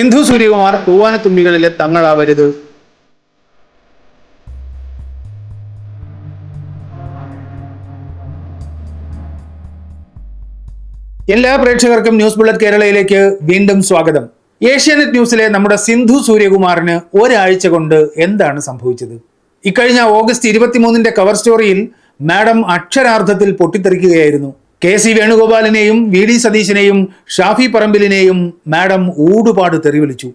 സിന്ധു സൂര്യകുമാർ തൂവാനത്തുമ്പികളിലെ തങ്ങളാവരുത്. എല്ലാ പ്രേക്ഷകർക്കും news bullet കേരളയിലേക്ക് വീണ്ടും സ്വാഗതം. ഏഷ്യാനെറ്റ് ന്യൂസിലെ നമ്മുടെ സിന്ധു സൂര്യകുമാറിന് ഒരാഴ്ച കൊണ്ട് എന്താണ് സംഭവിച്ചത്? ഇക്കഴിഞ്ഞ ഓഗസ്റ്റ് ഇരുപത്തിമൂന്നിന്റെ കവർ സ്റ്റോറിയിൽ മാഡം അക്ഷരാർത്ഥത്തിൽ പൊട്ടിത്തെറിക്കുകയായിരുന്നു. കെ സി വേണുഗോപാലിനെയും വി ഡി സതീശിനെയും ഷാഫി പറമ്പിലിനെയും മാഡം ഊടുപാട് തെറിവിളിച്ചു.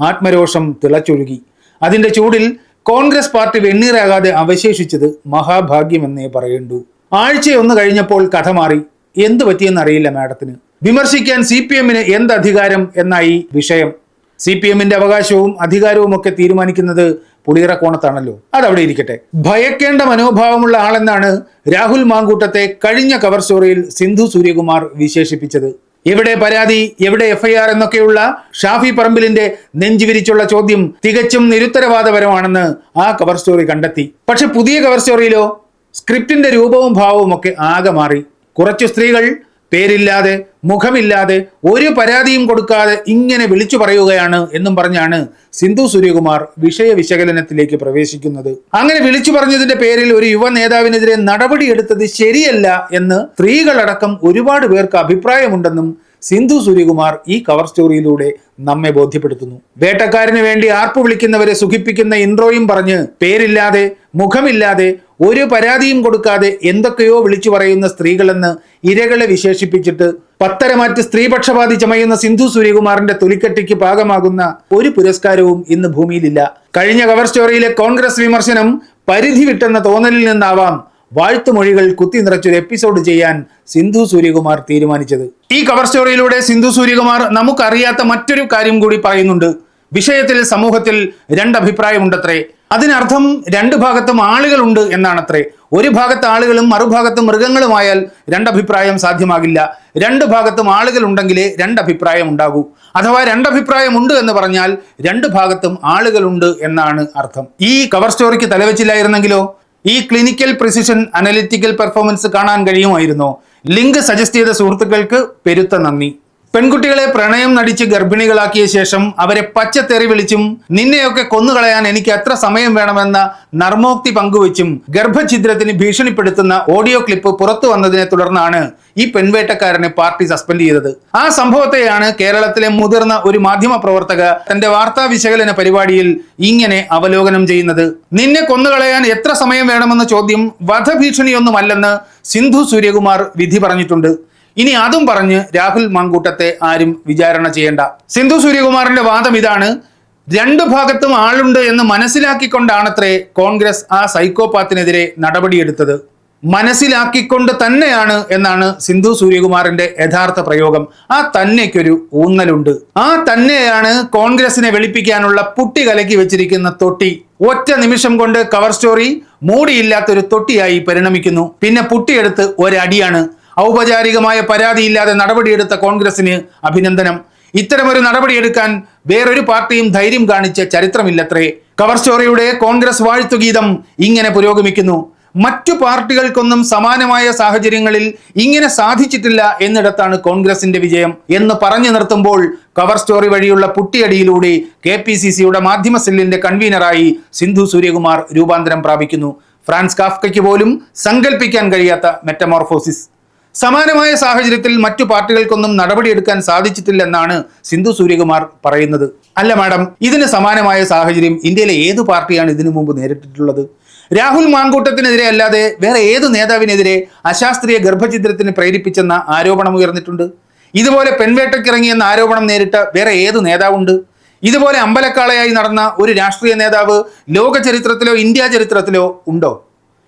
ആത്മരോഷം തിളച്ചൊഴുകി. അതിന്റെ ചൂടിൽ കോൺഗ്രസ് പാർട്ടി വെണ്ണീറാകാതെ അവശേഷിച്ചത് മഹാഭാഗ്യമെന്നേ പറയേണ്ടൂ. ആഴ്ചയൊന്ന് കഴിഞ്ഞപ്പോൾ കഥ മാറി. എന്തു പറ്റിയെന്നറിയില്ല മാഡത്തിന്. വിമർശിക്കാൻ സി പി എമ്മിന് എന്തധികാരം എന്നായി വിഷയം. സി പി എമ്മിന്റെ അവകാശവും അധികാരവും ഒക്കെ തീരുമാനിക്കുന്നത് പുളിയറ കോണത്താണല്ലോ. അതവിടെ ഇരിക്കട്ടെ. ഭയക്കേണ്ട മനോഭാവമുള്ള ആളെന്നാണ് രാഹുൽ മാങ്കൂട്ടത്തെ കഴിഞ്ഞ കവർ സ്റ്റോറിയിൽ സിന്ധു സൂര്യകുമാർ വിശേഷിപ്പിച്ചത്. എവിടെ പരാതി എവിടെ എഫ്ഐആർ എന്നൊക്കെയുള്ള ഷാഫി പറമ്പിലിന്റെ നെഞ്ചുവിരിച്ചുള്ള ചോദ്യം തികച്ചും നിരുത്തരവാദപരമാണെന്ന് ആ കവർ സ്റ്റോറി കണ്ടെത്തി. പക്ഷെ പുതിയ കവർ സ്റ്റോറിയിലോ സ്ക്രിപ്റ്റിന്റെ രൂപവും ഭാവവും ഒക്കെ ആകെ മാറി. കുറച്ചു സ്ത്രീകൾ പേരില്ലാതെ മുഖമില്ലാതെ ഒരു പരാതിയും കൊടുക്കാതെ ഇങ്ങനെ വിളിച്ചു പറയുകയാണ് എന്നും പറഞ്ഞാണ് സിന്ധു സൂര്യകുമാർ വിഷയ വിശകലനത്തിലേക്ക് പ്രവേശിക്കുന്നത്. അങ്ങനെ വിളിച്ചു പറഞ്ഞതിന്റെ പേരിൽ ഒരു യുവ നേതാവിനെതിരെ നടപടിയെടുത്തത് ശരിയല്ല എന്ന് സ്ത്രീകളടക്കം ഒരുപാട് പേർക്ക് അഭിപ്രായമുണ്ടെന്നും സിന്ധു സൂര്യകുമാർ ഈ കവർ സ്റ്റോറിയിലൂടെ നമ്മെ ബോധ്യപ്പെടുത്തുന്നു. വേട്ടക്കാരന് വേണ്ടി ആർപ്പ് വിളിക്കുന്നവരെ സുഖിപ്പിക്കുന്ന ഇൻട്രോയും പറഞ്ഞ് പേരില്ലാതെ മുഖമില്ലാതെ ഒരു പരാതിയും കൊടുക്കാതെ എന്തൊക്കെയോ വിളിച്ചു പറയുന്ന സ്ത്രീകളെന്ന് ഇരകളെ വിശേഷിപ്പിച്ചിട്ട് പത്തരമാറ്റ് സ്ത്രീപക്ഷപാതി ചമയുന്ന സിന്ധു സൂര്യകുമാറിന്റെ തൊലിക്കെട്ടിക്ക് പാകമാകുന്ന ഒരു പുരസ്കാരവും ഇന്ന് ഭൂമിയിലില്ല. കഴിഞ്ഞ കവർ സ്റ്റോറിയിലെ കോൺഗ്രസ് വിമർശനം പരിധി വിട്ടെന്ന തോന്നലിൽ നിന്നാവാം വാഴ്ത്തുമൊഴികൾ കുത്തി നിറച്ചൊരു എപ്പിസോഡ് ചെയ്യാൻ സിന്ധു സൂര്യകുമാർ തീരുമാനിച്ചത്. ഈ കവർ സ്റ്റോറിയിലൂടെ സിന്ധു സൂര്യകുമാർ നമുക്കറിയാത്ത മറ്റൊരു കാര്യം കൂടി പറയുന്നുണ്ട്. വിഷയത്തിൽ സമൂഹത്തിൽ രണ്ടഭിപ്രായമുണ്ടത്രേ. അതിനർത്ഥം രണ്ട് ഭാഗത്തും ആളുകളുണ്ട് എന്നാണത്രേ. ഒരു ഭാഗത്ത് ആളുകളും മറുഭാഗത്ത് മൃഗങ്ങളുമായാൽ രണ്ടഭിപ്രായം സാധ്യമാകില്ല. രണ്ട് ഭാഗത്തും ആളുകൾ ഉണ്ടെങ്കിലേ രണ്ടഭിപ്രായം ഉണ്ടാകൂ. അഥവാ രണ്ടഭിപ്രായമുണ്ട് എന്ന് പറഞ്ഞാൽ രണ്ട് ഭാഗത്തും ആളുകളുണ്ട് എന്നാണ് അർത്ഥം. ഈ കവർ സ്റ്റോറിക്ക് തലവെച്ചില്ലായിരുന്നെങ്കിലോ? ഈ ക്ലിനിക്കൽ പ്രിസിഷൻ അനലിറ്റിക്കൽ പെർഫോമൻസ് കാണാൻ കഴിയുമായിരുന്നു. ലിങ്ക് സജസ്റ്റ് ചെയ്ത സുഹൃത്തുക്കൾക്ക് പെരുത്ത നന്ദി. പെൺകുട്ടികളെ പ്രണയം നടിച്ച് ഗർഭിണികളാക്കിയ ശേഷം അവരെ പച്ചത്തെറി വിളിച്ചും നിന്നെയൊക്കെ കൊന്നുകളയാൻ എനിക്ക് എത്ര സമയം വേണമെന്ന നർമോക്തി പങ്കുവച്ചും ഗർഭഛിദ്രത്തിന് ഭീഷണിപ്പെടുത്തുന്ന ഓഡിയോ ക്ലിപ്പ് പുറത്തു വന്നതിനെ തുടർന്നാണ് ഈ പെൺവേട്ടക്കാരനെ പാർട്ടി സസ്പെൻഡ് ചെയ്തത്. ആ സംഭവത്തെയാണ് കേരളത്തിലെ മുതിർന്ന ഒരു മാധ്യമ പ്രവർത്തക തന്റെ വാർത്താ വിശകലന പരിപാടിയിൽ ഇങ്ങനെ അവലോകനം ചെയ്യുന്നത്. നിന്നെ കൊന്നുകളയാൻ എത്ര സമയം വേണമെന്ന ചോദ്യം വധഭീഷണിയൊന്നുമല്ലെന്ന് സിന്ധു സൂര്യകുമാർ വിധി പറഞ്ഞിട്ടുണ്ട്. ഇനി അതും പറഞ്ഞ് രാഹുൽ മാങ്കൂട്ടത്തെ ആരും വിചാരണ ചെയ്യേണ്ട. സിന്ധു സൂര്യകുമാറിന്റെ വാദം ഇതാണ്. രണ്ടു ഭാഗത്തും ആളുണ്ട് എന്ന് മനസ്സിലാക്കിക്കൊണ്ടാണത്രേ കോൺഗ്രസ് ആ സൈക്കോപാത്തിനെതിരെ നടപടിയെടുത്തത്. മനസ്സിലാക്കിക്കൊണ്ട് തന്നെയാണ് എന്നാണ് സിന്ധു സൂര്യകുമാറിന്റെ യഥാർത്ഥ പ്രയോഗം. ആ തന്നെക്കൊരു ഊന്നലുണ്ട്. ആ തന്നെയാണ് കോൺഗ്രസിനെ വെളുപ്പിക്കാനുള്ള പുട്ടി കലക്കി വെച്ചിരിക്കുന്ന തൊട്ടി. ഒറ്റ നിമിഷം കൊണ്ട് കവർ സ്റ്റോറി മൂടിയില്ലാത്തൊരു തൊട്ടിയായി പരിണമിക്കുന്നു. പിന്നെ പുട്ടിയെടുത്ത് ഒരടിയാണ്. ഔപചാരികമായ പരാതിയില്ലാതെ നടപടിയെടുത്ത കോൺഗ്രസിന് അഭിനന്ദനം. ഇത്തരമൊരു നടപടിയെടുക്കാൻ വേറൊരു പാർട്ടിയും ധൈര്യം കാണിച്ച ചരിത്രമില്ലത്രേ. കവർ സ്റ്റോറിയുടെ കോൺഗ്രസ് വാഴ്ത്തുഗീതം ഇങ്ങനെ പുരോഗമിക്കുന്നു. മറ്റു പാർട്ടികൾക്കൊന്നും സമാനമായ സാഹചര്യങ്ങളിൽ ഇങ്ങനെ സാധിച്ചിട്ടില്ല എന്നിടത്താണ് കോൺഗ്രസിന്റെ വിജയം എന്ന് പറഞ്ഞു നിർത്തുമ്പോൾ കവർ സ്റ്റോറി വഴിയുള്ള പുട്ടിയടിയിലൂടെ കെ പി സി സിയുടെ മാധ്യമ സെല്ലിന്റെ കൺവീനറായി സിന്ധു സൂര്യകുമാർ രൂപാന്തരം പ്രാപിക്കുന്നു. ഫ്രാൻസ് കാഫ്കയ്ക്ക് പോലും സങ്കല്പിക്കാൻ കഴിയാത്ത മെറ്റമോർഫോസിസ്. സമാനമായ സാഹചര്യത്തിൽ മറ്റു പാർട്ടികൾക്കൊന്നും നടപടിയെടുക്കാൻ സാധിച്ചിട്ടില്ലെന്നാണ് സിന്ധു സൂര്യകുമാർ പറയുന്നത്. അല്ല മാഡം ഇതിന് സമാനമായ സാഹചര്യം ഇന്ത്യയിലെ ഏത് പാർട്ടിയാണ് ഇതിനു മുമ്പ് നേരിട്ടിട്ടുള്ളത്? രാഹുൽ മാങ്കൂട്ടത്തിനെതിരെ അല്ലാതെ വേറെ ഏത് നേതാവിനെതിരെ അശാസ്ത്രീയ ഗർഭചിത്രത്തിന് പ്രേരിപ്പിച്ചെന്ന ആരോപണം ഉയർന്നിട്ടുണ്ട്? ഇതുപോലെ പെൺവേട്ടയ്ക്കിറങ്ങിയെന്ന ആരോപണം നേരിട്ട വേറെ ഏത് നേതാവുണ്ട്? ഇതുപോലെ അമ്പലക്കാളയായി നടന്ന ഒരു രാഷ്ട്രീയ നേതാവ് ലോക ചരിത്രത്തിലോ ഇന്ത്യ ചരിത്രത്തിലോ ഉണ്ടോ?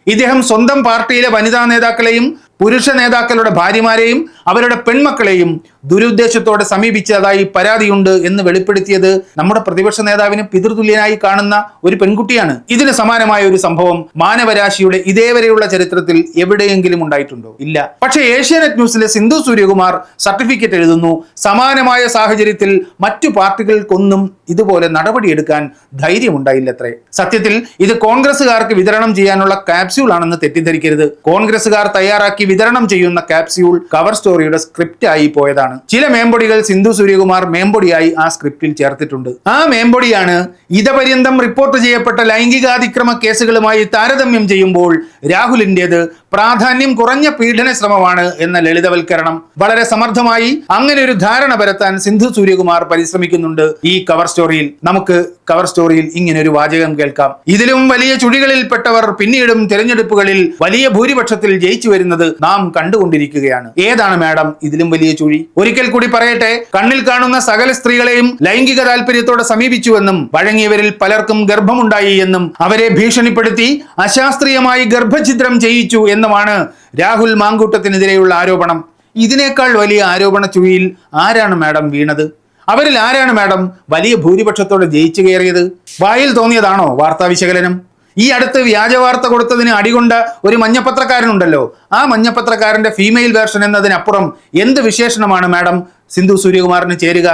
ഇദ്ദേഹം സ്വന്തം പാർട്ടിയിലെ വനിതാ നേതാക്കളെയും പുരുഷ നേതാക്കളുടെ ഭാര്യമാരെയും അവരുടെ പെൺമക്കളെയും ദുരുദ്ദേശത്തോടെ സമീപിച്ചതായി പരാതിയുണ്ട് എന്ന് വെളിപ്പെടുത്തിയത് നമ്മുടെ പ്രതിപക്ഷ നേതാവിന് പിതൃതുല്യനായി കാണുന്ന ഒരു പെൺകുട്ടിയാണ്. ഇതിന് സമാനമായ ഒരു സംഭവം മാനവരാശിയുടെ ഇതേവരെയുള്ള ചരിത്രത്തിൽ എവിടെയെങ്കിലും ഉണ്ടായിട്ടുണ്ടോ? ഇല്ല. പക്ഷേ ഏഷ്യാനെറ്റ് ന്യൂസിലെ സിന്ധു സൂര്യകുമാർ സർട്ടിഫിക്കറ്റ് എഴുതുന്നു സമാനമായ സാഹചര്യത്തിൽ മറ്റു പാർട്ടികൾക്കൊന്നും ഇതുപോലെ നടപടിയെടുക്കാൻ ധൈര്യമുണ്ടായില്ലത്രേ. സത്യത്തിൽ ഇത് കോൺഗ്രസുകാർക്ക് വിതരണം ചെയ്യാനുള്ള കാപ്സ്യൂൾ ആണെന്ന് തെറ്റിദ്ധരിക്കരുത്. കോൺഗ്രസുകാർ തയ്യാറാക്കിയ തയ്യാറാക്കി വിതരണം ചെയ്യുന്ന കാപ്സ്യൂൾ കവർ സ്റ്റോറിയുടെ സ്ക്രിപ്റ്റ് ആയി പോയതാണ്. ചില മേമ്പൊടികൾ സിന്ധു സൂര്യകുമാർ മേമ്പൊടിയായി ആ സ്ക്രിപ്റ്റിൽ ചേർത്തിട്ടുണ്ട്. ആ മേമ്പൊടിയാണ് ഇതപര്യന്തം റിപ്പോർട്ട് ചെയ്യപ്പെട്ട ലൈംഗികാതിക്രമ കേസുകളുമായി താരതമ്യം ചെയ്യുമ്പോൾ രാഹുലിന്റേത് പ്രാധാന്യം കുറഞ്ഞ പീഡന ശ്രമമാണ് എന്ന ലളിതവൽക്കരണം. വളരെ സമർത്ഥമായി അങ്ങനെ ഒരു ധാരണ പരത്താൻ സിന്ധു സൂര്യകുമാർ പരിശ്രമിക്കുന്നുണ്ട് ഈ കവർ സ്റ്റോറിയിൽ. നമുക്ക് കവർ സ്റ്റോറിയിൽ ഇങ്ങനെ ഒരു വാചകം കേൾക്കാം. ഇതിലും വലിയ ചുഴികളിൽപ്പെട്ടവർ പിന്നീടും തിരഞ്ഞെടുപ്പുകളിൽ വലിയ ഭൂരിപക്ഷത്തിൽ ജയിച്ചു വരുന്നത് നാം കണ്ടുകൊണ്ടിരിക്കുകയാണ്. ഏതാണ് മാഡം ഇതിലും വലിയ ചുഴി? ഒരിക്കൽ കൂടി പറയട്ടെ കണ്ണിൽ കാണുന്ന സകല സ്ത്രീകളെയും ലൈംഗിക താല്പര്യത്തോടെ സമീപിച്ചുവെന്നും വഴങ്ങിയവരിൽ പലർക്കും ഗർഭമുണ്ടായി എന്നും അവരെ ഭീഷണിപ്പെടുത്തി അശാസ്ത്രീയമായി ഗർഭഛിദ്രം ചെയ്യിച്ചു എന്നുമാണ് രാഹുൽ മാങ്കൂട്ടത്തിനെതിരെയുള്ള ആരോപണം. ഇതിനേക്കാൾ വലിയ ആരോപണ ചുഴിയിൽ ആരാണ് മാഡം വീണത്? അവരിൽ ആരാണ് മാഡം വലിയ ഭൂരിപക്ഷത്തോടെ ജയിച്ചു കയറിയത്? വായിൽ തോന്നിയതാണോ വാർത്താ വിശകലനം ഈ അടുത്ത് വ്യാജ വാർത്ത കൊടുത്തതിന് അടികൊണ്ട് ഒരു മഞ്ഞപ്പത്രക്കാരനുണ്ടല്ലോ. ആ മഞ്ഞപ്പത്രക്കാരന്റെ ഫീമെയിൽ വേർഷൻ എന്നതിനപ്പുറം എന്ത് വിശേഷണമാണ് മാഡം? സിന്ധു സൂര്യകുമാറിന് ചേരുക.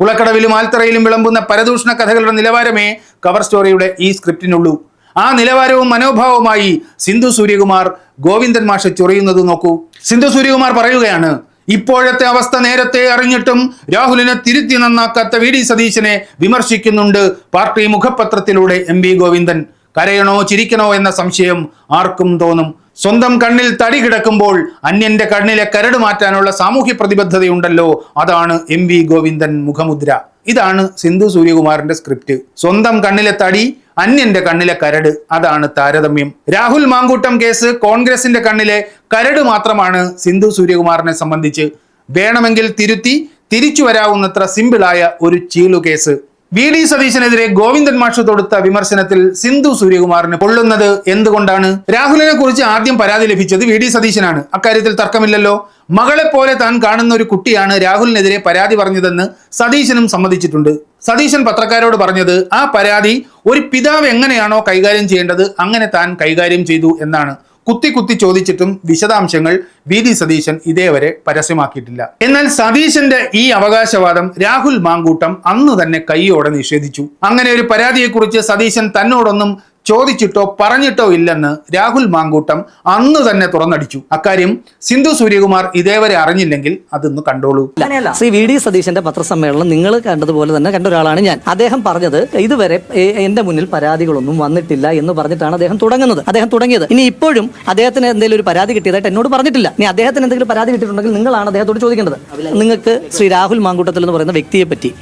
കുളക്കടവിലും ആൽത്തറയിലും വിളമ്പുന്ന പരദൂഷണ കഥകളുടെ നിലവാരമേ കവർ സ്റ്റോറിയുടെ ഈ സ്ക്രിപ്റ്റിനുള്ളൂ ആ നിലവാരവും മനോഭാവവുമായി സിന്ധു സൂര്യകുമാർ ഗോവിന്ദൻ മാഷെ ചൊറിയുന്നത് നോക്കൂ. സിന്ധു സൂര്യകുമാർ പറയുകയാണ് ഇപ്പോഴത്തെ അവസ്ഥ നേരത്തെ അറിഞ്ഞിട്ടും രാഹുലിനെ തിരുത്തി നന്നാക്കാത്ത വി ഡി സതീശനെ വിമർശിക്കുന്നുണ്ട് പാർട്ടി മുഖപത്രത്തിലൂടെ എം വി ഗോവിന്ദൻ. കരയണോ ചിരിക്കണോ എന്ന സംശയം ആർക്കും തോന്നും. സ്വന്തം കണ്ണിൽ തടി കിടക്കുമ്പോൾ അന്യന്റെ കണ്ണിലെ കരട് മാറ്റാനുള്ള സാമൂഹ്യ പ്രതിബദ്ധതയുണ്ടല്ലോ. അതാണ് എം വി ഗോവിന്ദൻ മുഖമുദ്ര. ഇതാണ് സിന്ധു സൂര്യകുമാറിന്റെ സ്ക്രിപ്റ്റ്. സ്വന്തം കണ്ണിലെ തടി അന്യന്റെ കണ്ണിലെ കരട്. അതാണ് താരതമ്യം. രാഹുൽ മാങ്കൂട്ടം കേസ് കോൺഗ്രസിന്റെ കണ്ണിലെ കരട് മാത്രമാണ് സിന്ധു സൂര്യകുമാറിനെ സംബന്ധിച്ച്. വേണമെങ്കിൽ തിരുത്തി തിരിച്ചു വരാവുന്നത്ര സിമ്പിളായ ഒരു ചീളു കേസ് വി ഡി സതീശനെതിരെ ഗോവിന്ദൻ മാഷ് തൊടുത്ത വിമർശനത്തിൽ സിന്ധു സൂര്യകുമാറിന് കൊള്ളുന്നത് എന്തുകൊണ്ടാണ്? രാഹുലിനെ കുറിച്ച് ആദ്യം പരാതി ലഭിച്ചത് വി ഡി സതീശനാണ്. അക്കാര്യത്തിൽ തർക്കമില്ലല്ലോ. മകളെ പോലെ താൻ കാണുന്ന ഒരു കുട്ടിയാണ് രാഹുലിനെതിരെ പരാതി പറഞ്ഞതെന്ന് സതീശനും സമ്മതിച്ചിട്ടുണ്ട്. സതീശൻ പത്രക്കാരോട് പറഞ്ഞത് ആ പരാതി ഒരു പിതാവ് എങ്ങനെയാണോ കൈകാര്യം ചെയ്യേണ്ടത് അങ്ങനെ താൻ കൈകാര്യം ചെയ്തു എന്നാണ്. കുത്തി കുത്തി ചോദിച്ചിട്ടും വിശദാംശങ്ങൾ വി ഡി സതീശൻ ഇതേവരെ പരസ്യമാക്കിയിട്ടില്ല. എന്നാൽ സതീശന്റെ ഈ അവകാശവാദം രാഹുൽ മാങ്കൂട്ടം അന്ന് തന്നെ കൈയോടെ നിഷേധിച്ചു. അങ്ങനെ ഒരു പരാതിയെക്കുറിച്ച് സതീശൻ തന്നോടൊന്നും ചോദിച്ചിട്ടോ പറഞ്ഞിട്ടോ ഇല്ലെന്ന് രാഹുൽ മാങ്കൂട്ടം അന്ന് തന്നെ തുറന്നടിച്ചു. അക്കാര്യം സിന്ധു സൂര്യകുമാർ ഇതേവരെ അറിഞ്ഞില്ലെങ്കിൽ അതൊന്ന് കണ്ടോളൂ. അങ്ങനെയല്ല. ശ്രീ വി ഡി സതീശന്റെ പത്രസമ്മേളനം നിങ്ങൾ കണ്ടതുപോലെ തന്നെ കണ്ട ഒരാളാണ് ഞാൻ. അദ്ദേഹം പറഞ്ഞത് ഇതുവരെ എന്റെ മുന്നിൽ പരാതികളൊന്നും വന്നിട്ടില്ല എന്ന് പറഞ്ഞിട്ടാണ് അദ്ദേഹം തുടങ്ങുന്നത്. അദ്ദേഹം തുടങ്ങിയത്. ഇനി ഇപ്പോഴും അദ്ദേഹത്തിന് എന്തെങ്കിലും ഒരു പരാതി കിട്ടിയതായിട്ട് എന്നോട് പറഞ്ഞിട്ടില്ല. ഇനി അദ്ദേഹത്തിന് എന്തെങ്കിലും പരാതി കിട്ടിയിട്ടുണ്ടെങ്കിൽ നിങ്ങളാണ് അദ്ദേഹത്തോട് ചോദിക്കേണ്ടത്. നിങ്ങൾക്ക് ശ്രീ രാഹുൽ മാങ്കൂട്ടത്തിൽ എന്ന് പറയുന്ന വ്യക്തിയെ പറ്റി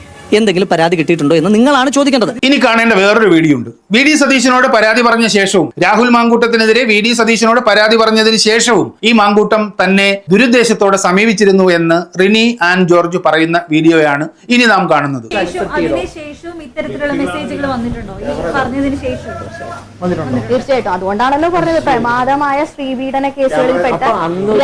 എന്തെങ്കിലും പരാതി കിട്ടിയിട്ടുണ്ടോ എന്ന് നിങ്ങളാണ് ചോദിക്കേണ്ടത്. ഇനി കാണേണ്ട വേറൊരു വീഡിയോ ഉണ്ട് വി ഡി സതീശനോട് പരാതി പറഞ്ഞ ശേഷവും രാഹുൽ മാങ്കൂട്ടത്തിനെതിരെ വി ഡി സതീശനോട് പരാതി പറഞ്ഞതിന് ശേഷവും ഈ മാങ്കൂട്ടം തന്നെ ദുരുദ്ദേശത്തോടെ സമീപിച്ചിരുന്നു എന്ന് റിനി ആൻഡ് ജോർജ് പറയുന്ന വീഡിയോയാണ് ഇനി നാം കാണുന്നത്. ഇത്തരത്തിലുള്ള മെസ്സേജുകൾ വന്നിട്ടുണ്ടോ? ഈ പറഞ്ഞതിന് ശേഷം. തീർച്ചയായിട്ടും. അതുകൊണ്ടാണല്ലോ പറഞ്ഞത് പ്രമാദമായ സ്ത്രീപീഡന കേസുകളിൽപ്പെട്ട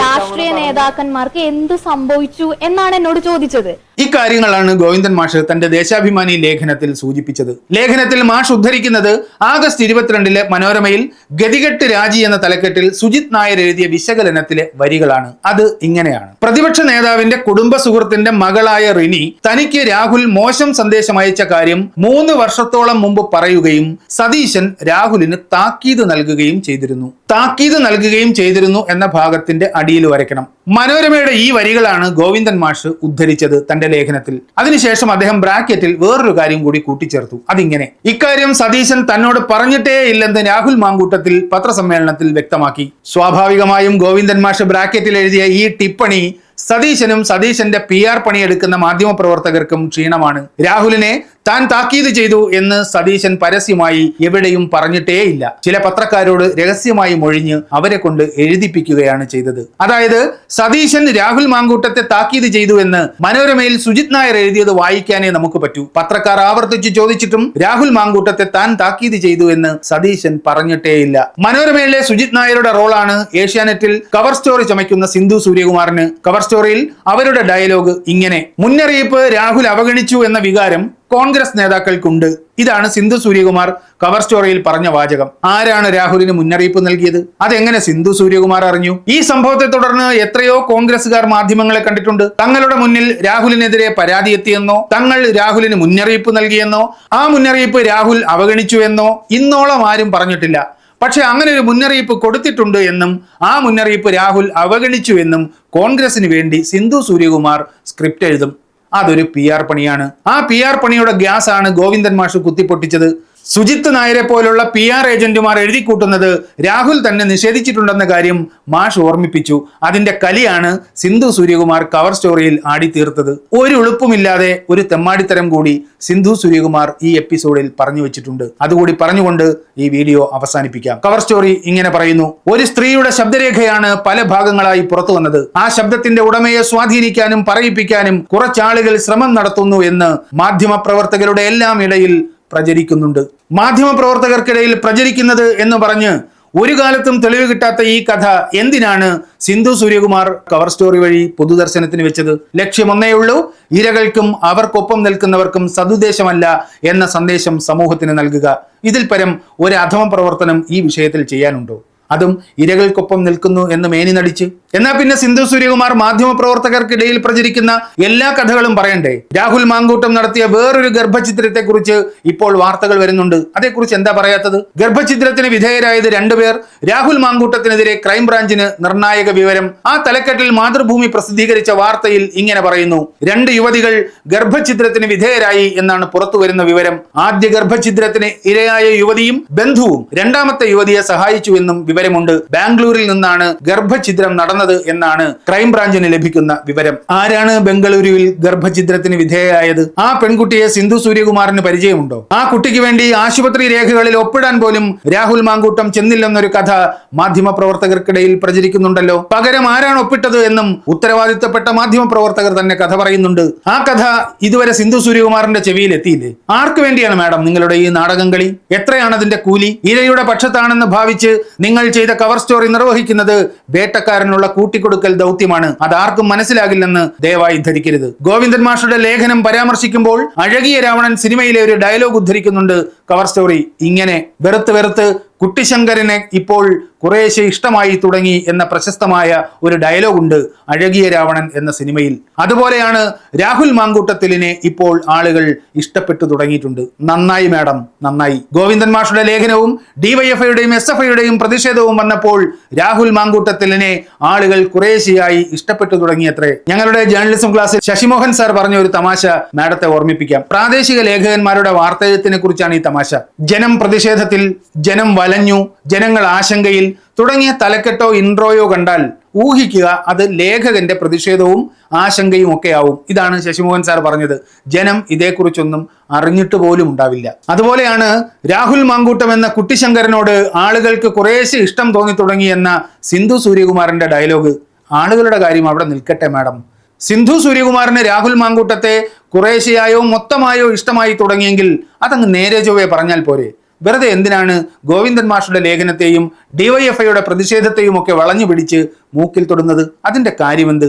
രാഷ്ട്രീയ നേതാക്കന്മാർക്ക് എന്ത് സംഭവിച്ചു എന്നാണ് എന്നോട് ചോദിച്ചത്. ഇക്കാര്യങ്ങളാണ് ഗോവിന്ദൻ മാഷ് തന്റെ ദേശാഭിമാനി ലേഖനത്തിൽ സൂചിപ്പിച്ചത്. ലേഖനത്തിൽ മാഷ് ഉദ്ധരിക്കുന്നത് ആഗസ്റ്റ് ഇരുപത്തിരണ്ടിലെ മനോരമയിൽ ഗതികെട്ട് രാജി എന്ന തലക്കെട്ടിൽ സുജിത് നായർ എഴുതിയ വിശകലനത്തിലെ വരികളാണ്. അത് ഇങ്ങനെയാണ്. പ്രതിപക്ഷ നേതാവിന്റെ കുടുംബ സുഹൃത്തിന്റെ മകളായ റിനി തനിക്ക് രാഹുൽ മോശം സന്ദേശം അയച്ച കാര്യം മൂന്ന് വർഷത്തോളം മുമ്പ് പറയുകയും സതീശൻ രാഹുലിന് താക്കീത് നൽകുകയും ചെയ്തിരുന്നു. താക്കീത് നൽകുകയും ചെയ്തിരുന്നു എന്ന ഭാഗത്തിന്റെ അടിയിൽ വരയ്ക്കണം. മനോരമയുടെ ഈ വരികളാണ് ഗോവിന്ദൻ മാഷ് ഉദ്ധരിച്ചത് തന്റെ ലേഖനത്തിൽ. അതിനുശേഷം അദ്ദേഹം ബ്രാക്കറ്റിൽ വേറൊരു കാര്യം കൂടി കൂട്ടിച്ചേർത്തു. അതിങ്ങനെ ഇക്കാര്യം സതീശൻ തന്നോട് പറഞ്ഞിട്ടേ ഇല്ലെന്ന് രാഹുൽ മാങ്കൂട്ടത്തിൽ പത്രസമ്മേളനത്തിൽ വ്യക്തമാക്കി. സ്വാഭാവികമായും ഗോവിന്ദൻ മാഷ് ബ്രാക്കറ്റിൽ എഴുതിയ ഈ ടിപ്പണി സതീശനും സതീശന്റെ പി ആർ പണിയെടുക്കുന്ന മാധ്യമപ്രവർത്തകർക്കും ക്ഷീണമാണ്. രാഹുലിനെ താൻ താക്കീത് ചെയ്തു എന്ന് സതീശൻ പരസ്യമായി എവിടെയും പറഞ്ഞിട്ടേയില്ല. ചില പത്രക്കാരോട് രഹസ്യമായി മൊഴിഞ്ഞ് അവരെ കൊണ്ട് എഴുതിപ്പിക്കുകയാണ് ചെയ്തത്. അതായത് സതീശൻ രാഹുൽ മാങ്കൂട്ടത്തെ താക്കീത് ചെയ്തു എന്ന് മനോരമയിൽ സുജിത് നായർ എഴുതിയത് വായിക്കാനേ നമുക്ക് പറ്റൂ. പത്രക്കാർ ആവർത്തിച്ച് ചോദിച്ചിട്ടും രാഹുൽ മാങ്കൂട്ടത്തെ താൻ താക്കീത് ചെയ്തു എന്ന് സതീശൻ പറഞ്ഞിട്ടേയില്ല. മനോരമയിലെ സുജിത് നായരുടെ റോളാണ് ഏഷ്യാനെറ്റിൽ കവർ സ്റ്റോറി ചമയ്ക്കുന്ന സിന്ധു സൂര്യകുമാറിന്. കവർ സ്റ്റോറിയിൽ അവരുടെ ഡയലോഗ് ഇങ്ങനെ മുന്നറിയിപ്പ് രാഹുൽ അവഗണിച്ചു എന്ന വികാരം കോൺഗ്രസ് നേതാക്കൾക്കുണ്ട്. ഇതാണ് സിന്ധു സൂര്യകുമാർ കവർ സ്റ്റോറിയിൽ പറഞ്ഞ വാചകം. ആരാണ് രാഹുലിന് മുന്നറിയിപ്പ് നൽകിയത്? അതെങ്ങനെ സിന്ധു സൂര്യകുമാർ അറിഞ്ഞു? ഈ സംഭവത്തെ തുടർന്ന് എത്രയോ കോൺഗ്രസുകാർ മാധ്യമങ്ങളെ കണ്ടിട്ടുണ്ട്. തങ്ങളുടെ മുന്നിൽ രാഹുലിനെതിരെ പരാതി എത്തിയെന്നോ തങ്ങൾ രാഹുലിന് മുന്നറിയിപ്പ് നൽകിയെന്നോ ആ മുന്നറിയിപ്പ് രാഹുൽ അവഗണിച്ചു എന്നോ ഇന്നോളം ആരും പറഞ്ഞിട്ടില്ല. പക്ഷെ അങ്ങനെ ഒരു മുന്നറിയിപ്പ് കൊടുത്തിട്ടുണ്ട് എന്നും ആ മുന്നറിയിപ്പ് രാഹുൽ അവഗണിച്ചു എന്നും കോൺഗ്രസിന് വേണ്ടി സിന്ധു സൂര്യകുമാർ സ്ക്രിപ്റ്റ് എഴുതും. അതൊരു പി ആർ പണിയാണ്. ആ പി ആർ പണിയുടെ ഗ്യാസ് ആണ് ഗോവിന്ദൻ മാഷ് കുത്തിപ്പൊട്ടിച്ചത്. സുജിത്ത് നായരെ പോലുള്ള പി ആർ ഏജന്റുമാർ എഴുതിക്കൂട്ടുന്നത് രാഹുൽ തന്നെ നിഷേധിച്ചിട്ടുണ്ടെന്ന കാര്യം മാഷ് ഓർമ്മിപ്പിച്ചു. അതിന്റെ കലിയാണ് സിന്ധു സൂര്യകുമാർ കവർ സ്റ്റോറിയിൽ ആടി ആടിത്തീർത്തത്. ഒരു ഉളുപ്പുമില്ലാതെ ഒരു തെമ്മാടിത്തരം കൂടി സിന്ധു സൂര്യകുമാർ ഈ എപ്പിസോഡിൽ പറഞ്ഞു വെച്ചിട്ടുണ്ട്. അതുകൂടി പറഞ്ഞുകൊണ്ട് ഈ വീഡിയോ അവസാനിപ്പിക്കാം. കവർ സ്റ്റോറി ഇങ്ങനെ പറയുന്നു. ഒരു സ്ത്രീയുടെ ശബ്ദരേഖയാണ് പല ഭാഗങ്ങളായി പുറത്തു വന്നത്. ആ ശബ്ദത്തിന്റെ ഉടമയെ സ്വാധീനിക്കാനും പറയിപ്പിക്കാനും കുറച്ചാളുകൾ ശ്രമം നടത്തുന്നു എന്ന് മാധ്യമ പ്രവർത്തകരുടെ എല്ലാം ഇടയിൽ പ്രചരിക്കുന്നുണ്ട്. മാധ്യമ പ്രവർത്തകർക്കിടയിൽ പ്രചരിക്കുന്നത് എന്ന് പറഞ്ഞ് ഒരു കാലത്തും തെളിവ് കിട്ടാത്ത ഈ കഥ എന്തിനാണ് സിന്ധു സൂര്യകുമാർ കവർ സ്റ്റോറി വഴി പൊതുദർശനത്തിന് വെച്ചത്? ലക്ഷ്യമൊന്നേ ഉള്ളൂ ഇരകൾക്കും അവർക്കൊപ്പം നിൽക്കുന്നവർക്കും സതുദ്ദേശമല്ല എന്ന സന്ദേശം സമൂഹത്തിന് നൽകുക. ഇതിൽ പരം ഒരു അധമ പ്രവർത്തനം ഈ വിഷയത്തിൽ ചെയ്യാനുണ്ടോ? അതും ഇരകൾക്കൊപ്പം നിൽക്കുന്നു എന്ന് മേനി നടിച്ച് എന്നാ പിന്നെ സിന്ധു സൂര്യകുമാർ മാധ്യമ പ്രവർത്തകർക്കിടയിൽ പ്രചരിക്കുന്ന എല്ലാ കഥകളും പറയണ്ടേ? രാഹുൽ മാങ്കൂട്ടം നടത്തിയ വേറൊരു ഗർഭചിത്രത്തെ കുറിച്ച് ഇപ്പോൾ വാർത്തകൾ വരുന്നുണ്ട്. അതേക്കുറിച്ച് എന്താ പറയാത്തത്? ഗർഭചിത്രത്തിന് വിധേയരായത് രണ്ടുപേർ രാഹുൽ മാങ്കൂട്ടത്തിനെതിരെ ക്രൈംബ്രാഞ്ചിന് നിർണായക വിവരം. ആ തലക്കെട്ടിൽ മാതൃഭൂമി പ്രസിദ്ധീകരിച്ച വാർത്തയിൽ ഇങ്ങനെ പറയുന്നു. രണ്ട് യുവതികൾ ഗർഭചിത്രത്തിന് വിധേയരായി എന്നാണ് പുറത്തു വരുന്ന വിവരം. ആദ്യ ഗർഭചിത്രത്തിന് ഇരയായ യുവതിയും ബന്ധുവും രണ്ടാമത്തെ യുവതിയെ സഹായിച്ചു എന്നും വിവരമുണ്ട്. ബാംഗ്ലൂരിൽ നിന്നാണ് ഗർഭചിത്രം നടന്നത്. എന്നാണ് ക്രൈംബ്രാഞ്ചിന് ലഭിക്കുന്ന വിവരം. ആരാണ് ബംഗളൂരുവിൽ ഗർഭചിത്രത്തിന് വിധേയയായത്? ആ പെൺകുട്ടിയെ സിന്ധു സൂര്യകുമാറിന് പരിചയമുണ്ടോ? ആ കുട്ടിക്ക് വേണ്ടി ആശുപത്രി രേഖകളിൽ ഒപ്പിടാൻ പോലും രാഹുൽ മാങ്കൂട്ടം ചെന്നില്ലെന്നൊരു കഥ മാധ്യമ പ്രവർത്തകർക്കിടയിൽ പ്രചരിക്കുന്നുണ്ടല്ലോ. പകരം ആരാണ് ഒപ്പിട്ടത് എന്നും ഉത്തരവാദിത്തപ്പെട്ട മാധ്യമ പ്രവർത്തകർ തന്നെ കഥ പറയുന്നുണ്ട്. ആ കഥ ഇതുവരെ സിന്ധു സൂര്യകുമാറിന്റെ ചെവിയിൽ എത്തിയില്ലേ ആർക്ക് വേണ്ടിയാണ് മാഡം നിങ്ങളുടെ ഈ നാടകം കളി? എത്രയാണ് അതിന്റെ കൂലി? ഇരയുടെ പക്ഷത്താണെന്ന് ഭാവിച്ച് നിങ്ങൾ ചെയ്ത കവർ സ്റ്റോറി നിർവഹിക്കുന്നത് വേട്ടക്കാരനുള്ള കൂട്ടിക്കൊടുക്കൽ ദൗത്യമാണ്. അതാർക്കും മനസ്സിലാകില്ലെന്ന് ദയവായി ധരിക്കരുത്. ഗോവിന്ദൻ മാഷയുടെ ലേഖനം പരാമർശിക്കുമ്പോൾ അഴകിയ രാവണൻ സിനിമയിലെ ഒരു ഡയലോഗ് ഉദ്ധരിക്കുന്നുണ്ട് കവർ സ്റ്റോറി ഇങ്ങനെ വെറുത്ത് വെറുത്ത് കുട്ടിശങ്കരനെ ഇപ്പോൾ കുറേശ്ശെ ഇഷ്ടമായി തുടങ്ങി എന്ന പ്രശസ്തമായ ഒരു ഡയലോഗ് ഉണ്ട് അഴകിയ രാവണൻ എന്ന സിനിമയിൽ. അതുപോലെയാണ് രാഹുൽ മാങ്കൂട്ടത്തിലിനെ ഇപ്പോൾ ആളുകൾ ഇഷ്ടപ്പെട്ടു തുടങ്ങിയിട്ടുണ്ട്. നന്നായി മാഡം നന്നായി. ഗോവിന്ദൻ മാഷുടെ ലേഖനവും ഡിവൈഎഫ്ഐയുടെയും എസ് എഫ് ഐയുടെയും പ്രതിഷേധവും വന്നപ്പോൾ രാഹുൽ മാങ്കൂട്ടത്തിലിനെ ആളുകൾ കുറേശ്ശെയായി ഇഷ്ടപ്പെട്ടു തുടങ്ങിയത്രേ. ഞങ്ങളുടെ ജേർണലിസം ക്ലാസ്സിൽ ശശിമോഹൻ സാർ പറഞ്ഞ ഒരു തമാശ മാഡത്തെ ഓർമ്മിപ്പിക്കാം. പ്രാദേശിക ലേഖകന്മാരുടെ വാർത്തയെഴുത്തിനെ കുറിച്ചാണ് ഈ തമാശ. ജനം പ്രതിഷേധത്തിൽ ജനം വലഞ്ഞു ജനങ്ങൾ ആശങ്കയിൽ തുടങ്ങിയ തലക്കെട്ടോ ഇൻട്രോയോ കണ്ടാൽ ഊഹിക്കുക അത് ലേഖകന്റെ പ്രതിഷേധവും ആശങ്കയും ഒക്കെ ആവും ഇതാണ് ശശിമോഹൻ സാർ പറഞ്ഞത്. ജനം ഇതേക്കുറിച്ചൊന്നും അറിഞ്ഞിട്ട് പോലും ഉണ്ടാവില്ല. അതുപോലെയാണ് രാഹുൽ മാങ്കൂട്ടം എന്ന കുട്ടിശങ്കരനോട് ആളുകൾക്ക് കുറേശ്ശെ ഇഷ്ടം തോന്നി തുടങ്ങി എന്ന സിന്ധു സൂര്യകുമാറിന്റെ ഡയലോഗ്. ആളുകളുടെ കാര്യം അവിടെ നിൽക്കട്ടെ മാഡം. സിന്ധു സൂര്യകുമാറിന് രാഹുൽ മാങ്കൂട്ടത്തെ കുറേശ്ശെയായോ മൊത്തമായോ ഇഷ്ടമായി തുടങ്ങിയെങ്കിൽ അതങ്ങ് നേരെ ചൊവ്വേ പറഞ്ഞാൽ പോരെ. വെറുതെ എന്തിനാണ് ഗോവിന്ദൻ മാഷുടെ ലേഖനത്തെയും ഡിവൈഎഫ്ഐയുടെ പ്രതിഷേധത്തെയും ഒക്കെ വളഞ്ഞു പിടിച്ച് മൂക്കിൽ തൊടുന്നത്? അതിന്റെ കാര്യമെന്ത്?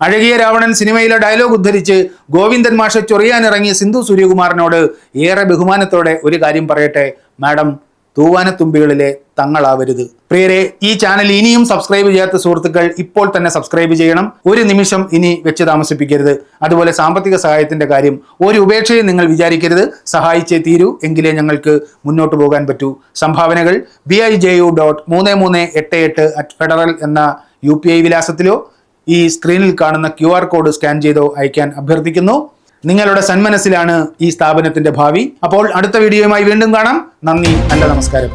അഴകിയ രാവണൻ സിനിമയിലെ ഡയലോഗ് ഉദ്ധരിച്ച് ഗോവിന്ദൻ മാഷെ ചൊറിയാനിറങ്ങിയ സിന്ധു സൂര്യകുമാറിനോട് ഏറെ ബഹുമാനത്തോടെ ഒരു കാര്യം പറയട്ടെ മാഡം. തൂവാനത്തുമ്പികളിലെ തങ്ങളാവരുത്. പ്രിയരെ ഈ ചാനൽ ഇനിയും സബ്സ്ക്രൈബ് ചെയ്യാത്ത സുഹൃത്തുക്കൾ ഇപ്പോൾ തന്നെ സബ്സ്ക്രൈബ് ചെയ്യണം. ഒരു നിമിഷം ഇനി വെച്ച് താമസിപ്പിക്കരുത്. അതുപോലെ സാമ്പത്തിക സഹായത്തിന്റെ കാര്യം ഒരു ഉപേക്ഷയും നിങ്ങൾ വിചാരിക്കരുത്. സഹായിച്ചേ തീരൂ. എങ്കിലേ ഞങ്ങൾക്ക് മുന്നോട്ട് പോകാൻ പറ്റൂ. സംഭാവനകൾ B I J U dot മൂന്ന് മൂന്ന് എട്ട് എട്ട് അറ്റ് ഫെഡറൽ എന്ന യു പി ഐ വിലാസത്തിലോ ഈ സ്ക്രീനിൽ കാണുന്ന ക്യു ആർ കോഡ് സ്കാൻ ചെയ്തോ അയക്കാൻ അഭ്യർത്ഥിക്കുന്നു. നിങ്ങളുടെ സന്മനസ്സിലാണ് ഈ സ്ഥാപനത്തിന്റെ ഭാവി. അപ്പോൾ അടുത്ത വീഡിയോയുമായി വീണ്ടും കാണാം. നന്ദി നല്ല നമസ്കാരം.